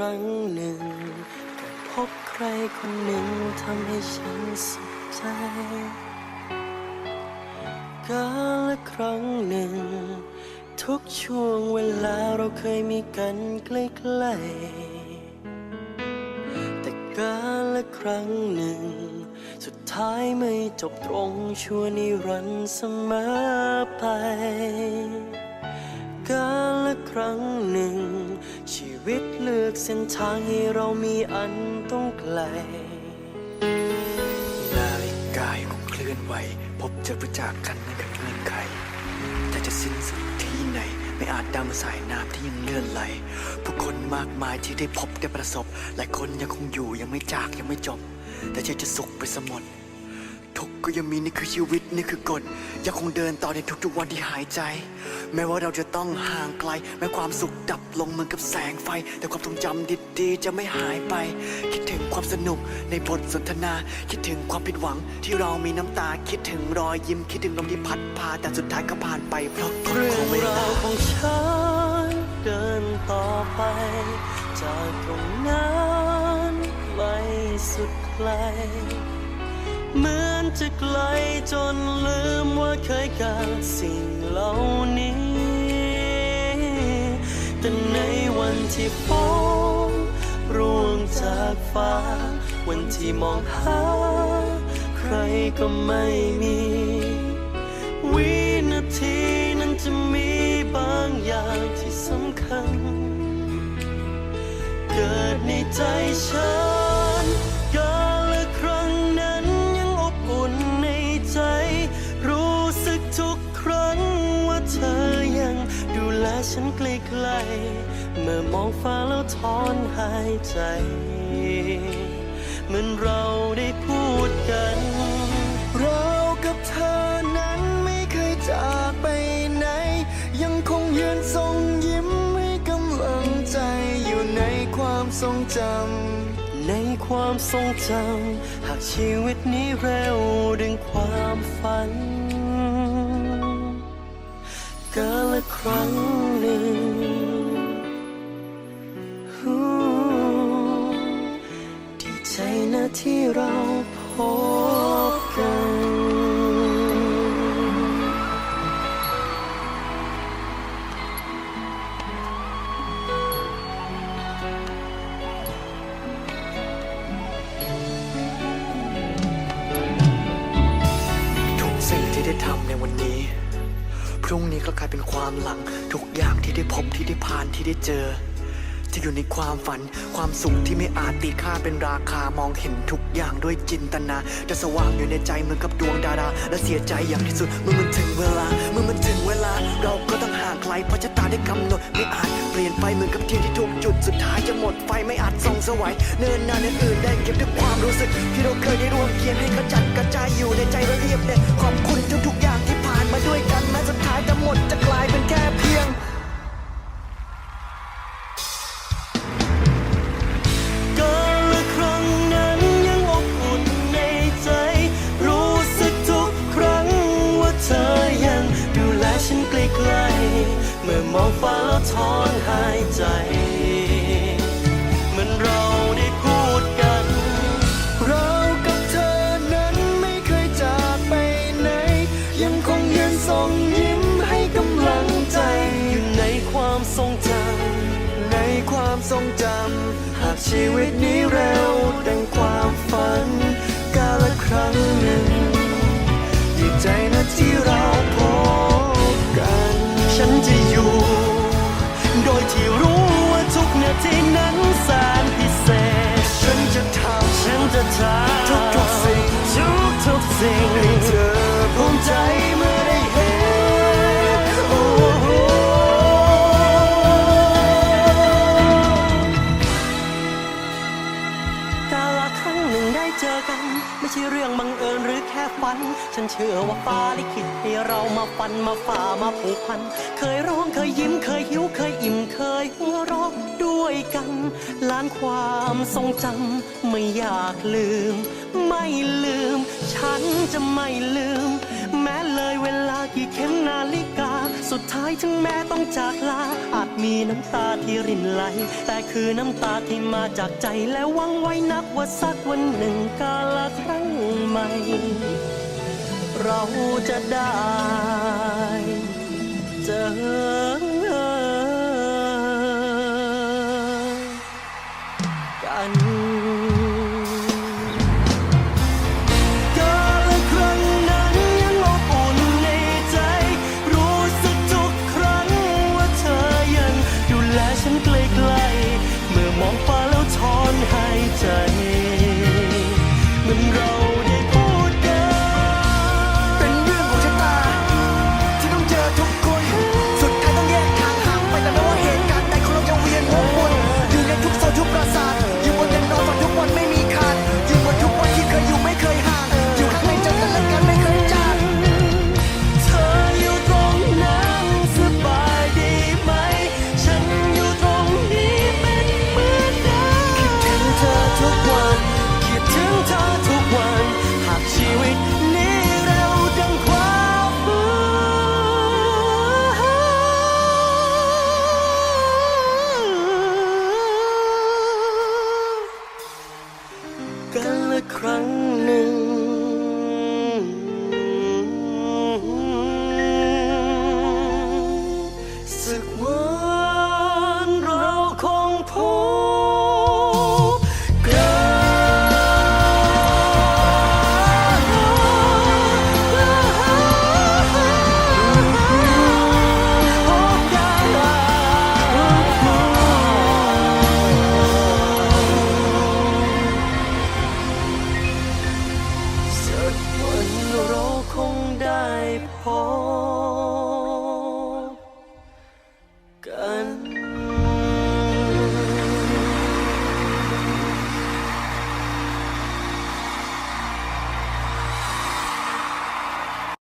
รั้งหนึ่งก็พบใครคนหนึ่งทำให้ฉันสุขใจกาละครั้งหนึ่ง ทุกช่วงเวลาเราเคยมีกันใกล้ๆแต่กาละครั้งหนึ่ง สุดท้ายไม่จบตรงชั่วนิรันดร์เสมอไป กาละครั้งหนึ่ง ชีวิตเลือกเส้นทางให้เรามีอันต้องไกล นาฬิกายคงเคลื่อนไหว พบเจอประจากกันนั่นคือเงื่อนไข แต่จะสิ้นสุดที่ไหน ไม่อาจดำสายน้ำที่ยังเลื่อนไหล ผู้คนมากมายที่ได้พบได้ประสบ หลายคนยังคงอยู่ยังไม่จากยังไม่จบ แต่ใจจะสุขไปสมด ทุกข์ก็ยังมีนี่คือชีวิตนี่คือกฎยังคงเดินต่อในทุกๆวันที่หายใจ แม้ว่าเราจะต้องห่างไกล แม้ความสุขดับลงเหมือนกับแสงไฟ แต่ความทรงจำดีๆ จะไม่หายไป คิดถึงความสนุกในบทสนทนา คิดถึงความผิดหวังที่เรามีน้ำตา คิดถึงรอยยิ้ม คิดถึงลมที่พัดพา แต่สุดท้ายก็ผ่านไปเพราะกฎเรื่อของเวราลาวของฉันเดินต่อไป จากตรงนั้นไม่สุดไกล เหมือนจะไกลจนลืมว่าเคยการสิ่งเหล่านี้ แต่ในวันที่ฝนร่วงจากฟ้า วันที่มองหา ใครก็ไม่มี วินาทีนั้นจะมีบางอย่างที่สำคัญ เกิดในใจ อมองฟ้าแล้วถอนหายใจ เหมือนเราได้พูดกัน เรากับเธอนั้นไม่เคยจากไปไหน ยังคงยืนทรงยิ้มให้กำลังใจอยู่ในความทรงจำในความทรงจำหากชีวิตนี้เร็วดึงความฝันกาละครั้ง ที่เราพบกันทุกสิ่งที่ได้ทำในวันนี้ พรุ่งนี้ก็กลายเป็นความหลัง ทุกอย่างที่ได้พบที่ได้ผ่านที่ได้เจอ จะอยู่ในความฝัน ความสุขที่ไม่อาจตีค่าเป็นราคามองเห็นทุกอย่างด้วยจินตนา จะสว่างอยู่ในใจเหมือนกับดวงดารา และเสียใจอย่างที่สุดเมื่อมันถึงเวลา เมื่อมันถึงเวลา เราก็ต้องห่างไกลเพราะชะตาได้กำหนดไม่อาจเปลี่ยนไปเหมือนกับเทียนที่ถูกจุดสุดท้ายจะหมดไฟไม่อาจส่องสวัยเนินนานอื่นได้เก็บทุกความรู้สึก ที่เราเคยได้ร่วมเคียงให้กระจัดกระจายอยู่ในใจราเรียบเนี่ยขอบคุณทุกๆอย่างที่ผ่านมาด้วยกัน มองฟ้าแล้วถอนหายใจ เหมือนเราได้พูดกัน เรากับเธอนั้นไม่เคยจากไปไหน ยังคงยืนส่งยิ้มให้กำลังใจ อยู่ในความทรงจำในความทรงจำหากชีวิตนี้เร็ว กัน ไม่ใช่เรื่องบังเอิญหรือแค่ฝัน ฉันเชื่อว่าฟ้าลิขิตให้เรามาฟันมาฝ่ามาผูกพัน เคยร้องเคยยิ้มเคยหิวเคยอิ่มเคยหัวเราะด้วยกันล้านความทรงจำไม่อยากลืม ไม่ลืม ฉันจะไม่ลืม แม้เลยเวลากี่เข็มนาฬิกา สุดท้ายถึงแม้ต้องจากลา อาจมีน้ำตาที่รินไหล แต่คือน้ำตาที่มาจากใจและหวังไว้นักว่าสักวันหนึ่งกาลครั้งใหม่ เราจะได้เจอกัน